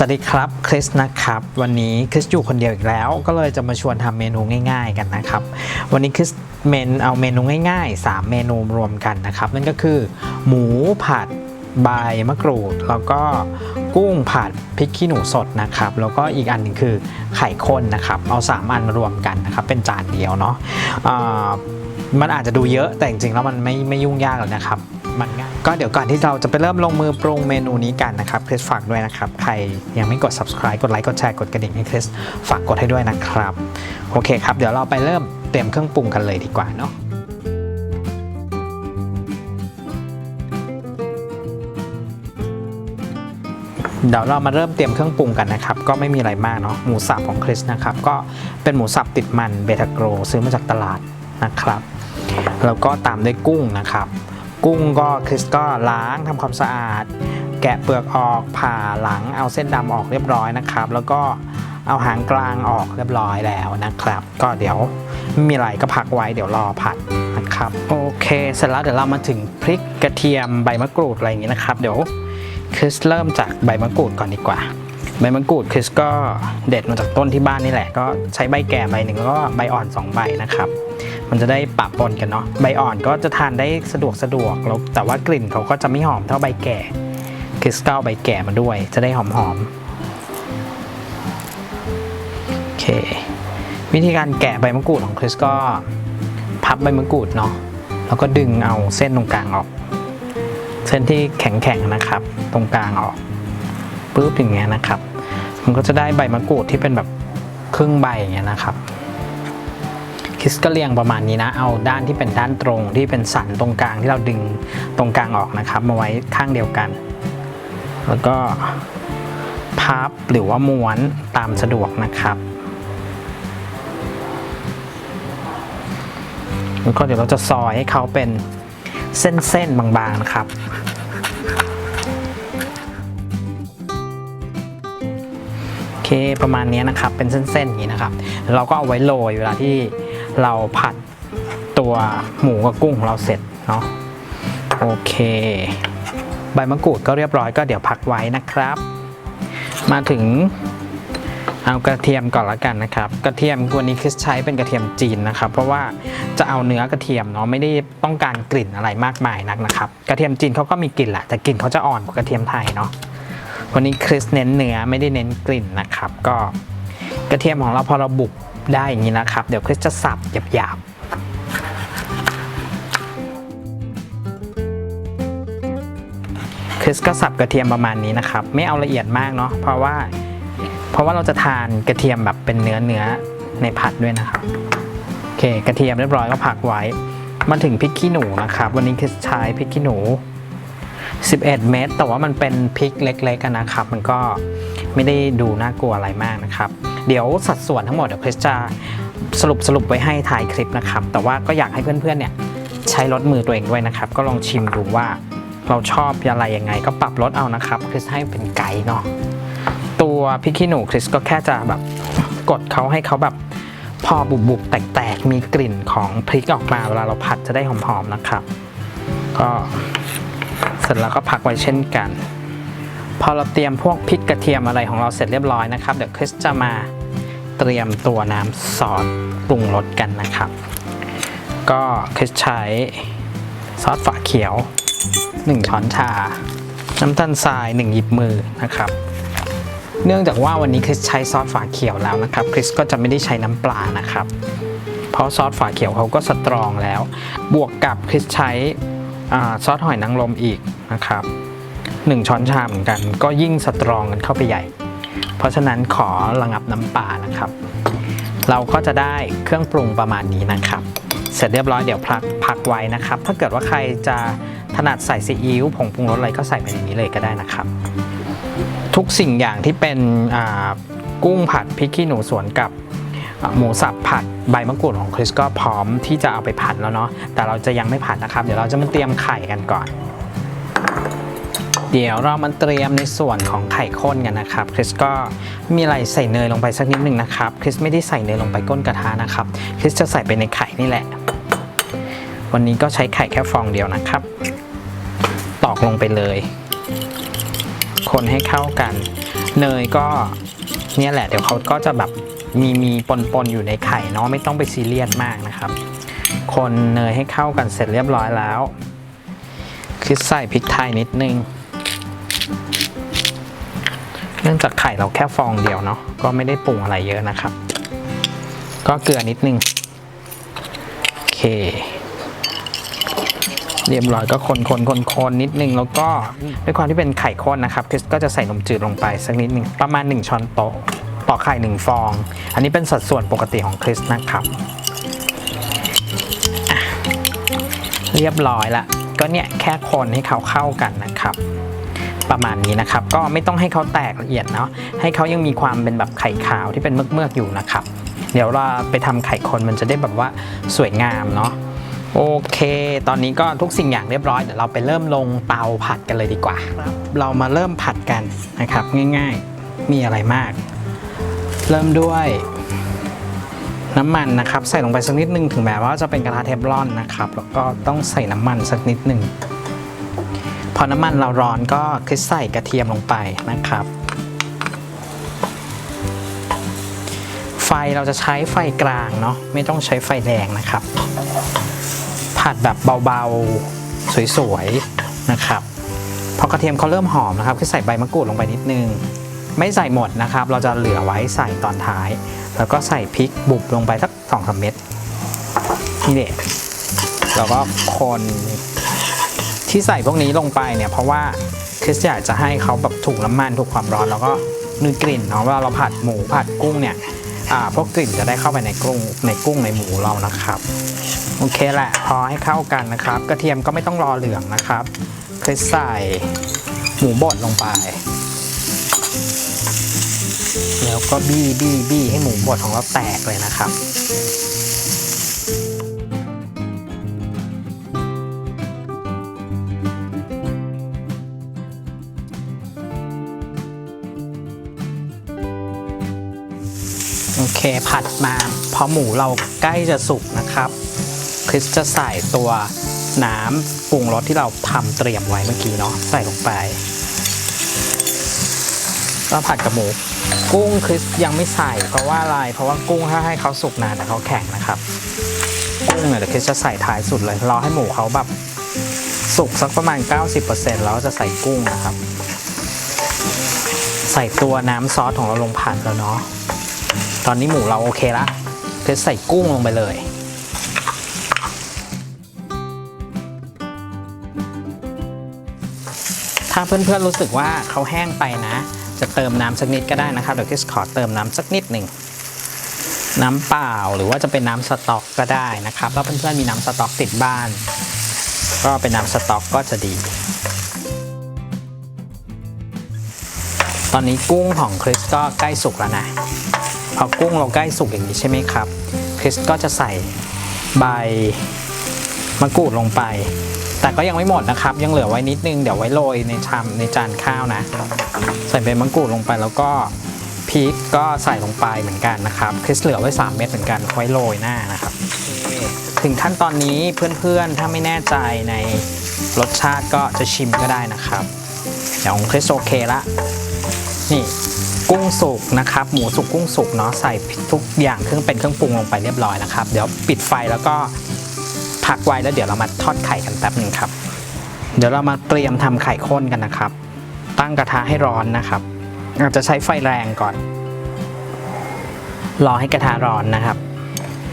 สวัสดีครับคริสนะครับวันนี้คริสอยู่คนเดียวอีกแล้ว ก็เลยจะมาชวนทำเมนูง่าย ๆ กันนะครับ วันนี้คริสเมนเอาเมนูง่ายๆ 3 เมนูรวมกันนะครับ นั่นก็คือ หมูผัดใบมะกรูด แล้วก็กุ้งผัดพริกขี้หนูสดนะครับ แล้วก็อีกอันหนึ่งคือไข่ข้นนะครับ เอา 3 อันรวมกันนะครับ เป็นจานเดียวเนาะมันอาจจะดูเยอะแต่จริงๆแล้วมันไม่ไม่ยุ่งยากเลยนะครับ มันง่ายก็เดี๋ยวก่อนที่เราจะไปเริ่มลงมือปรุงเมนูนี้กันนะครับคริสฝากด้วยนะครับ ใครยังไม่กด subscribe กดไลค์กดแชร์กดกระดิ่งให้คริสฝากกดให้ด้วยนะครับ โอเคครับ เดี๋ยวเราไปเริ่มเตรียมเครื่องปรุงกันเลยดีกว่าเนาะเดี๋ยวเรามาเริ่มเตรียมเครื่องปรุงกันนะครับ ก็ไม่มีอะไรมากเนาะหมูสับของคริสนะครับ ก็เป็นหมูสับติดมันเบทาโกรซื้อมาจากตลาดนะครับ แล้วก็ตามด้วยกุ้งนะครับ กุ้งก็คริสก็ล้างทำความสะอาด แกะเปลือกออกผ่าหลังเอาเส้นดำออกเรียบร้อยนะครับ แล้วก็เอาหางกลางออกเรียบร้อยแล้วนะครับ ก็เดี๋ยวไม่มีอะไรก็พักไว้เดี๋ยวรอผัดนะครับโอเคเสร็จแล้วเดี๋ยวเรามาถึงพริกกระเทียมใบมะกรูดอะไรอย่างนี้นะครับ เดี๋ยวคริสเริ่มจากใบมะกรูดก่อนดีกว่าใบมะกรูดคริสก็เด็ดมาจากต้นที่บ้านนี่แหละ ก็ใช้ใบแก่ใบหนึ่งแล้วก็ใบอ่อนสองใบนะครับ มันจะได้ปะปนกันเนาะใบอ่อนก็จะทานได้สะดวกสะดวกแล้วแต่ว่ากลิ่นเขาก็จะไม่หอมเท่าใบแก่คริสก็เอาใบแก่มาด้วย จะได้หอมหอมโอเค วิธีการแกะใบมะกรูดของคริสก็พับใบมะกรูดเนาะแล้วก็ดึงเอาเส้นตรงกลางออก เส้นที่แข็งๆนะครับ ตรงกลางออกปุ๊บอย่างเงี้ยนะครับ มันก็จะได้ใบมะกรูดที่เป็นแบบครึ่งใบอย่างเงี้ยนะครับ คิสก็เรียงประมาณนี้นะ เอาด้านที่เป็นด้านตรงที่เป็นสันตรงกลางที่เราดึงตรงกลางออกนะครับ มาไว้ข้างเดียวกัน แล้วก็พับหรือว่าม้วนตามสะดวกนะครับแล้วก็เดี๋ยวเราจะซอยให้เขาเป็นเส้นๆบางๆนะครับโอเคประมาณนี้นะครับเป็นเส้นๆอย่างนี้นะครับ เราก็เอาไว้โรยเวลาที่ เราผัดตัวหมูกับกุ้งของเราเสร็จเนาะโอเค ใบมะกรูดก็เรียบร้อยก็เดี๋ยวพักไว้นะครับ มาถึงเอากระเทียมก่อนละกันนะครับ กระเทียมวันนี้คริสใช้เป็นกระเทียมจีนนะครับ เพราะว่าจะเอาเนื้อกระเทียมเนาะไม่ได้ต้องการกลิ่นอะไรมากมายนักนะครับ กระเทียมจีนเขาก็มีกลิ่นแหละแต่กลิ่นเขาจะอ่อนกว่ากระเทียมไทยเนาะวันนี้คริสเน้นเนื้อไม่ได้เน้นกลิ่นนะครับ ก็กระเทียมของเราพอเราบุก ได้อย่างนี้นะครับ เดี๋ยวคริสจะสับหยาบๆคริสก็สับกระเทียมประมาณนี้นะครับ ไม่เอาละเอียดมากเนาะเพราะว่า เพราะว่าเราจะทานกระเทียมแบบเป็นเนื้อเนื้อในผัดด้วยนะครับโอเค กระเทียมเรียบร้อยก็ผักไว้ มาถึงพริกขี้หนูนะครับ วันนี้คริสใช้พริกขี้หนู 11 เม็ดแต่ว่ามันเป็นพริกเล็กๆกันนะครับ มันก็ ไม่ได้ดูน่ากลัวอะไรมากนะครับ เดี๋ยวสัดส่วนทั้งหมดเดี๋ยวคริสจะสรุปสรุปไว้ให้ท้ายคลิปนะครับ แต่ว่าก็อยากให้เพื่อนๆเนี่ยใช้รสมือตัวเองด้วยนะครับ ก็ลองชิมดูว่าเราชอบอะไรยังไง ก็ปรับรสเอานะครับคริสให้เป็นไก่เนาะตัวพริกขี้หนูคริสก็แค่จะแบบกดเขาให้เขาแบบพอบุบๆแตกๆมีกลิ่นของพริกออกมาเวลาเราผัดจะได้หอมๆนะครับ ก็เสร็จแล้วก็พักไว้เช่นกัน พอเราเตรียมพวกพริกกระเทียมอะไรของเราเสร็จเรียบร้อยนะครับ เดี๋ยวคริสจะมาเตรียมตัวน้ำซอสปรุงรสกันนะครับ ก็คริสใช้ซอสฝาเขียว 1 ช้อนชา น้ำตาลทราย 1 หยิบมือนะครับ เนื่องจากว่าวันนี้คริสใช้ซอสฝาเขียวแล้วนะครับคริสก็จะไม่ได้ใช้น้ำปลานะครับ เพราะซอสฝาเขียวเขาก็สตรองแล้ว บวกกับคริสใช้อซอสหอยนางรมอีกนะครับ 1 ช้อนชาเหมือนกัน ก็ยิ่งสตรองกันเข้าไปใหญ่ เพราะฉะนั้นขอระงับน้ำปลานะครับ เราก็จะได้เครื่องปรุงประมาณนี้นะครับ เสร็จเรียบร้อยเดี๋ยวพักพักไว้นะครับ ถ้าเกิดว่าใครจะถนัดใส่ซีอิ๊วผงปรุงรสอะไรก็ใส่ไปในนี้เลยก็ได้นะครับ ทุกสิ่งอย่างที่เป็นกุ้งผัดพริกขี้หนูสวนกับหมูสับผัดใบมะกรูดของคริสก็พร้อมที่จะเอาไปผัดแล้วเนาะแต่เราจะยังไม่ผัดนะครับ เดี๋ยวเราจะมาเตรียมไข่กันก่อน เดี๋ยวเรามาเตรียมในส่วนของไข่ข้นกันนะครับคริสก็มีอะไรใส่เนยลงไปสักนิดหนึ่งนะครับคริสไม่ได้ใส่เนยลงไปก้นกระทะนะครับคริสจะใส่ไปในไข่นี่แหละ วันนี้ก็ใช้ไข่แค่ฟองเดียวนะครับ ตอกลงไปเลย คนให้เข้ากัน เนยก็เนี่ยแหละเดี๋ยวเขาก็จะแบบมีมีปนปนอยู่ในไข่เนาะไม่ต้องไปซีเรียสมากนะครับ คนเนยให้เข้ากันเสร็จเรียบร้อยแล้วคือใส่พริกไทยนิดนึง นื่องจากไข่เราแค่ฟองเดียวเนาะก็ไม่ได้ปรุงอะไรเยอะนะครับ ก็เกลือนิดนึงโอเค เรียบร้อยก็คนคนคนคนนิดนึงแล้วก็ด้วยความที่เป็นไข่ข้นนะครับคริสก็จะใส่นมจืดลงไปสักนิดหนึ่งประมาณ 1 ช้อนโต๊ะต่อไข่ 1 ฟอง อันนี้เป็นสัดส่วนปกติของคริสนะครับ เรียบร้อยละก็เนี่ยแค่คนให้เขาเข้ากันนะครับ ประมาณนี้นะครับ ก็ไม่ต้องให้เขาแตกละเอียดเนาะให้เขายังมีความเป็นแบบไข่ขาวที่เป็นเมือกๆอยู่นะครับ เดี๋ยวเราไปทำไข่คนมันจะได้แบบว่าสวยงามเนาะโอเค ตอนนี้ก็ทุกสิ่งอย่างเรียบร้อยเดี๋ยวเราไปเริ่มลงเตาผัดกันเลยดีกว่า เรามาเริ่มผัดกันนะครับ ง่ายๆ มีอะไรมาก เริ่มด้วยน้ำมันนะครับ ใส่ลงไปสักนิดนึงถึงแม้ว่าจะเป็นกระทะเทฟลอนนะครับ แล้วก็ต้องใส่น้ำมันสักนิดหนึ่ง พอน้ำมันเราร้อนก็คลิกใส่กระเทียมลงไปนะครับ ไฟเราจะใช้ไฟกลางเนาะไม่ต้องใช้ไฟแรงนะครับ ผัดแบบเบาๆสวยๆนะครับพอกระเทียมเขาเริ่มหอมนะครับก็ใส่ใบมะกรูดลงไปนิดนึง ไม่ใส่หมดนะครับ เราจะเหลือไว้ใส่ตอนท้าย แล้วก็ใส่พริกบุบลงไปสักสองสามเม็ดนี่เด็ดแล้วก็คน ที่ใส่พวกนี้ลงไปเนี่ยเพราะว่าคริสอยากจะให้เขาแบบถูกน้ำมันถูกความร้อนแล้วก็มีกลิ่นเนาะเวลาเราผัดหมูผัดกุ้งเนี่ยพวกกลิ่นจะได้เข้าไปในกุ้งในกุ้งในหมูเรานะครับโอเคแหละพอให้เข้ากันนะครับ กระเทียมก็ไม่ต้องรอเหลืองนะครับคลิกใส่หมูบดลงไป แล้วก็บี้บี้บี้ให้หมูบดของเราแตกเลยนะครับ ผัดมาพอหมูเราใกล้จะสุกนะครับคริสจะใส่ตัวน้ำปรุงรสที่เราทำเตรียมไว้เมื่อกี้เนาะใส่ลงไปก็ผัดกับหมู กุ้งคริสยังไม่ใส่เพราะว่าอะไรเพราะว่ากุ้งถ้าให้เขาสุกนานแต่เขาแข็งนะครับกุ้งเนี่ยเดี๋ยวคริสจะใส่ท้ายสุดเลยรอให้หมูเขาแบบสุกสักประมาณ 90%แล้วจะใส่กุ้งนะครับ ใส่ตัวน้ำซอสของเราลงผัดแล้วเนาะ ตอนนี้หมูเราโอเคละคือใส่กุ้งลงไปเลยถ้าเพื่อนๆรู้สึกว่าเขาแห้งไปนะ จะเติมน้ำสักนิดก็ได้นะครับเดี๋ยวคริสขอเติมน้ำสักนิดหนึ่งน้ำเปล่าหรือว่าจะเป็นน้ำสต๊อกก็ได้นะครับถ้าเพื่อนๆมีน้ำสต๊อกติดบ้าน ก็เป็นน้ำสต๊อกก็จะดี ตอนนี้กุ้งของคริสก็ใกล้สุกแล้วนะ พอกุ้งเราใกล้สุกอย่างนี้ใช่ไหมครับคริสก็จะใส่ใบมะกรูดลงไป แต่ก็ยังไม่หมดนะครับ ยังเหลือไว้นิดนึงเดี๋ยวไว้โรยในชามในจานข้าวนะ ใส่ใบมะกรูดลงไปแล้วก็พริกก็ใส่ลงไปเหมือนกันนะครับคริสเหลือไว้ 3 เม็ดเหมือนกันไว้โรยหน้านะครับ ถึงขั้นตอนนี้เพื่อนๆ ถ้าไม่แน่ใจในรสชาติก็จะชิมก็ได้นะครับ เดี๋ยวของคริสโอเคละ นี่ กุ้งสุกนะครับ หมูสุกกุ้งสุกเนาะใส่ทุกอย่างเครื่องเป็นเครื่องปรุงลงไปเรียบร้อยนะครับ เดี๋ยวปิดไฟแล้วก็พักไว้แล้วเดี๋ยวเรามาทอดไข่กันแป๊บหนึ่งครับ เดี๋ยวเรามาเตรียมทำไข่ข้นกันนะครับ ตั้งกระทะให้ร้อนนะครับอาจจะใช้ไฟแรงก่อน รอให้กระทะร้อนนะครับ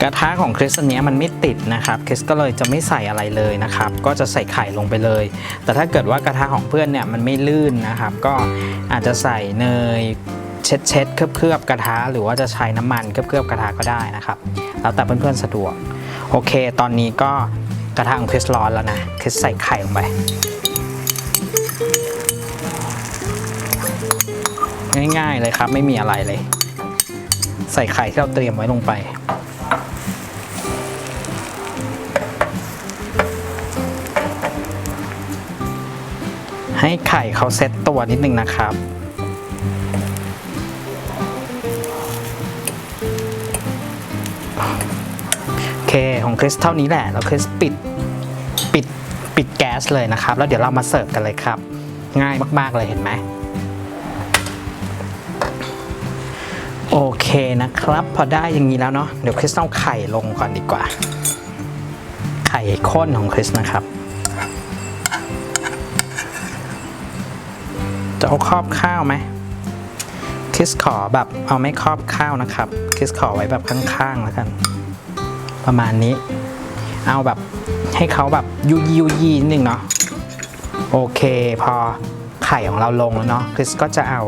กระทะของคริสเนี้ยมันไม่ติดนะครับคริสก็เลยจะไม่ใส่อะไรเลยนะครับ ก็จะใส่ไข่ลงไปเลย แต่ถ้าเกิดว่ากระทะของเพื่อนเนี่ยมันไม่ลื่นนะครับ ก็อาจจะใส่เนย เช็ดเช็ดเคลือบเคลือบกระทะหรือว่าจะใช้น้ำมันเคลือบเคลือบกระทะก็ได้นะครับ แล้วแต่เพื่อนๆสะดวก โอเค ตอนนี้ก็กระทะของคริสร้อนแล้วนะคริสใส่ไข่ลงไปง่ายๆเลยครับ ไม่มีอะไรเลย ใส่ไข่ที่เราเตรียมไว้ลงไป ให้ไข่เขาเซตตัวนิดนึงนะครับ ของคริสเท่านี้แหละแล้วคริสปิดปิดปิดแก๊สเลยนะครับ แล้วเดี๋ยวเรามาเสิร์ฟกันเลยครับ ง่ายมาก ๆ เลยเห็นไหมโอเคนะครับ พอได้อย่างนี้แล้วเนาะเดี๋ยวคริสเอาไข่ลงก่อนดีกว่า ไข่ข้นของคริสนะครับ จะเอาครอบข้าวไหมคริสขอแบบเอาไม่ครอบข้าวนะครับคริสขอไว้แบบข้างๆแล้วกัน ประมาณนี้ เอาแบบให้เขาแบบยุยยุยนิดนึงเนาะโอเคพอไข่ของเราลงแล้วเนาะคริสก็จะเอา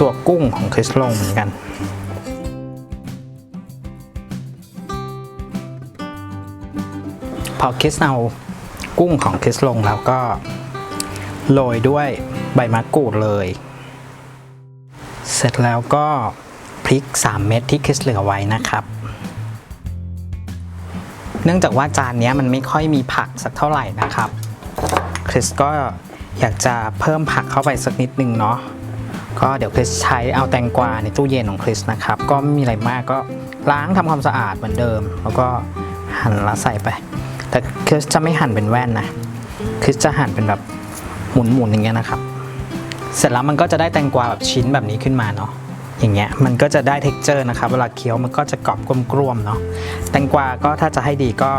ตัวกุ้งของคริสลงเหมือนกันพอคริสเอากุ้งของคริสลงแล้วก็โรยด้วยใบมะกรูดเลย เสร็จแล้วก็พริก 3 เม็ดที่คริสเหลือไว้นะครับ เนื่องจากว่าจานนี้มันไม่ค่อยมีผักสักเท่าไหร่นะครับคริสก็อยากจะเพิ่มผักเข้าไปสักนิดนึงเนาะก็เดี๋ยวคริสใช้เอาแตงกวาในตู้เย็นของคริสนะครับ ก็ไม่มีอะไรมากก็ล้างทำความสะอาดเหมือนเดิม แล้วก็หั่นและใส่ไป แต่คริสจะไม่หั่นเป็นแว่นนะคริสจะหั่นเป็นแบบหมุนๆอย่างเงี้ยนะครับ เสร็จแล้วมันก็จะได้แตงกวาแบบชิ้นแบบนี้ขึ้นมาเนาะ อย่างเงี้ยมันก็จะได้เท็กเจอร์นะครับเวลาเคี้ยวมันก็จะกรอบกลมๆเนาะแตงกวาก็ถ้าจะให้ดีก็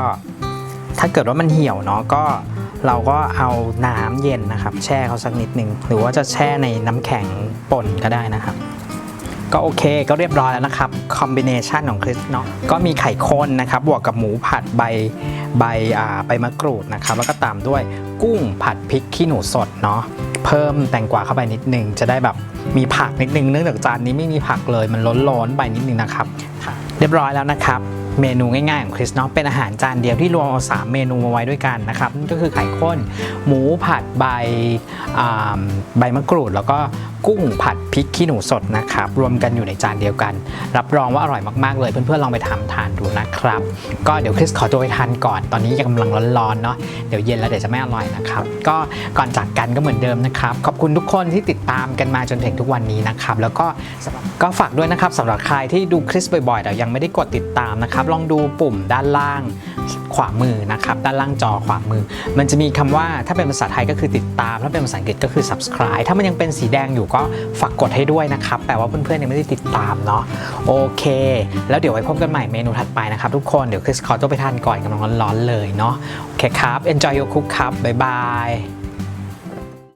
ถ้าเกิดว่ามันเหี่ยวเนาะก็เราก็เอาน้ำเย็นนะครับ แช่เขาสักนิดหนึ่งหรือว่าจะแช่ในน้ำแข็งป่นก็ได้นะครับ ก็โอเคก็เรียบร้อยแล้วนะครับคอมบิเนชันของคริสเนาะก็มีไข่ข้นนะครับ บวกกับหมูผัดใบใบอ่าใบมะกรูดนะครับ แล้วก็ตามด้วยกุ้งผัดพริกขี้หนูสดเนาะ เพิ่มแตงกวาเข้าไปนิดนึง จะได้แบบมีผักนิดนึงเนื่องจากจานนี้ไม่มีผักเลยมันล้นๆไปนิดนึงนะครับ เรียบร้อยแล้วนะครับ เมนูง่ายๆของคริสเนาะเป็นอาหารจานเดียวที่รวมเอาสามเมนูมาไว้ด้วยกันนะครับนั่นก็คือไข่ข้น หมูผัดใบใบมะกรูด แล้วก็กุ้งผัดพริกขี้หนูสดนะครับ รวมกันอยู่ในจานเดียวกัน รับรองว่าอร่อยมากๆเลย เพื่อนๆลองไปทำทานดูนะครับ ก็เดี๋ยวคริสขอตัวไปทานก่อนตอนนี้ยังกำลังร้อนๆเนาะเดี๋ยวเย็นแล้วเดี๋ยวจะไม่อร่อยนะครับ ก็ก่อนจากกันก็เหมือนเดิมนะครับ ขอบคุณทุกคนที่ติดตามกันมาจนถึงทุกวันนี้นะครับ แล้วก็ก็ฝากด้วยนะครับสำหรับใครที่ดูคริสบ่อยๆแต่ยังไม่ได้กดติดตามนะครับลองดูปุ่มด้านล่างขวามือนะครับ ด้านล่างจอขวามือ มันจะมีคำว่าถ้าเป็นภาษาไทยก็คือติดตาม ถ้าเป็นภาษาอังกฤษก็คือ subscribe ถ้ามันยังเป็นสีแดงอยู่ก็ฝากกดให้ด้วยนะครับ แปลว่าเพื่อนๆยังไม่ได้ติดตามเนาะ โอเค แล้วเดี๋ยวไว้พบกันใหม่เมนูถัดไปนะครับ ทุกคน เดี๋ยวคริสขอตัวไปทานก่อนกำลังร้อนๆเลยเนาะ โอเคครับ enjoy your cook ครับ บ๊ายบาย